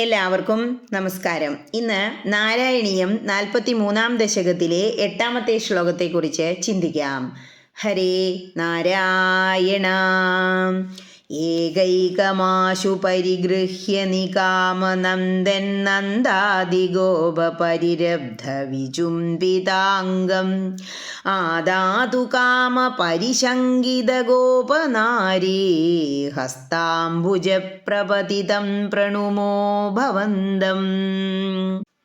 എല്ലാവർക്കും നമസ്കാരം. ഇന്ന് നാരായണീയം നാൽപ്പത്തി മൂന്നാം ദശകത്തിലെ എട്ടാമത്തെ ശ്ലോകത്തെ കുറിച്ച് ചിന്തിക്കാം. ഹരേ നാരായണ. ഏകൈകമാശു പരിഗൃഹ്യ നികാമനന്ദൻ നന്ദാദിഗോപരിരബ്ധ വിചുംബിതാംഗം ആദാതു കാമ പരിശങ്കിത ഗോപനാരീ ഹസ്താംബുജപ്രപതിതം പ്രണുമോ ഭവന്തം.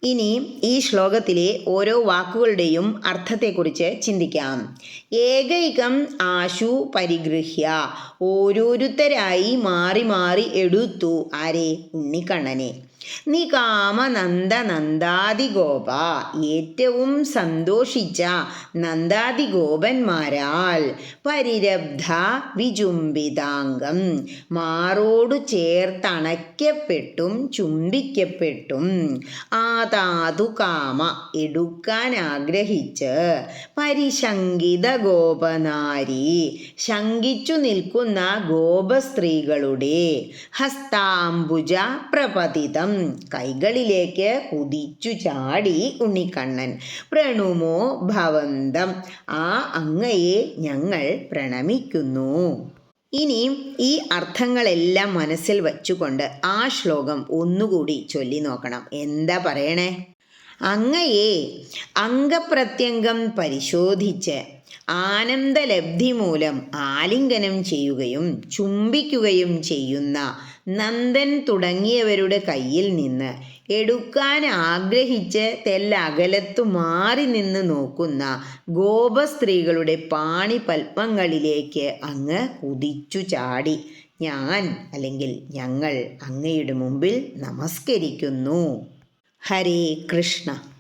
ഇനി ഈ ശ്ലോകത്തിലെ ഓരോ വാക്കുകളുടെയും അർത്ഥത്തെക്കുറിച്ച് ചിന്തിക്കാം. ഏകൈകം ആശു പരിഗൃഹ്യ. ഓരോരുത്തരായി മാറി മാറി എടുത്തു. ആരെ? ഉണ്ണിക്കണ്ണനെ. നീ കാമനന്ദ നന്ദാതിഗോപ ഏറ്റവും സന്തോഷിച്ച നന്ദാദി ഗോപന്മാരാൽ പരിരബ്ധ വിചുംബിതാംഗം. മാറോടു ചേർത്തണയ്ക്കപ്പെട്ടും ചുംബിക്കപ്പെട്ടും. ആതാതു കാമ എടുക്കാൻ ആഗ്രഹിച്ച് പരിശങ്കിത ഗോപനാരി ശങ്കിച്ചു നിൽക്കുന്ന ഗോപസ്ത്രീകളുടെ ഹസ്താംബുജ പ്രപതിതം കൈകളിലേക്ക് കുതിച്ചു ചാടി ഉണ്ണിക്കണ്ണൻ. പ്രണുമോ ഭവന്തം. ആ അങ്ങയെ ഞങ്ങൾ പ്രണമിക്കുന്നു. ഇനി ഈ അർത്ഥങ്ങളെല്ലാം മനസ്സിൽ വച്ചുകൊണ്ട് ആ ശ്ലോകം ഒന്നുകൂടി ചൊല്ലി നോക്കണം. എന്താ പറയണേ? അങ്ങയെ അംഗപ്രത്യംഗം പരിശോധിച്ച് ആനന്ദലബ്ധി മൂലം ആലിംഗനം ചെയ്യുകയും ചുംബിക്കുകയും ചെയ്യുന്ന നന്ദൻ തുടങ്ങിയവരുടെ കയ്യിൽ നിന്ന് എടുക്കാൻ ആഗ്രഹിച്ച് തെല്ലകലത്തു മാറി നിന്ന് നോക്കുന്ന ഗോപസ്ത്രീകളുടെ പാണി പത്മങ്ങളിലേക്ക് അങ്ങ് കുതിച്ചു ചാടി. ഞാൻ അല്ലെങ്കിൽ ഞങ്ങൾ അങ്ങയുടെ മുമ്പിൽ നമസ്കരിക്കുന്നു. ഹരേ കൃഷ്ണ.